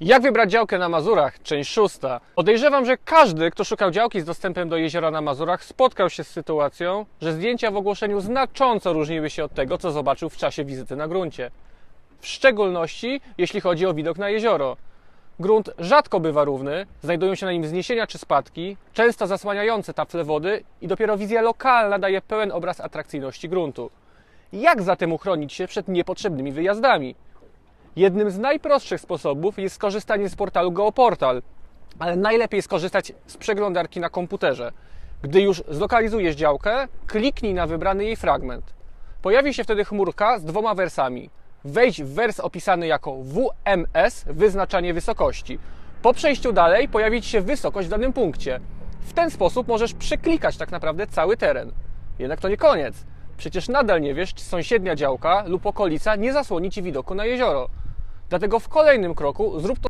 Jak wybrać działkę na Mazurach? Część szósta. Podejrzewam, że każdy, kto szukał działki z dostępem do jeziora na Mazurach, spotkał się z sytuacją, że zdjęcia w ogłoszeniu znacząco różniły się od tego, co zobaczył w czasie wizyty na gruncie. W szczególności jeśli chodzi o widok na jezioro. Grunt rzadko bywa równy, znajdują się na nim wzniesienia czy spadki, często zasłaniające tafle wody i dopiero wizja lokalna daje pełen obraz atrakcyjności gruntu. Jak zatem uchronić się przed niepotrzebnymi wyjazdami? Jednym z najprostszych sposobów jest skorzystanie z portalu Geoportal, ale najlepiej skorzystać z przeglądarki na komputerze. Gdy już zlokalizujesz działkę, kliknij na wybrany jej fragment. Pojawi się wtedy chmurka z dwoma wersami. Wejdź w wers opisany jako WMS, wyznaczanie wysokości. Po przejściu dalej pojawi się wysokość w danym punkcie. W ten sposób możesz przeklikać tak naprawdę cały teren. Jednak to nie koniec. Przecież nadal nie wiesz, czy sąsiednia działka lub okolica nie zasłoni Ci widoku na jezioro. Dlatego w kolejnym kroku zrób to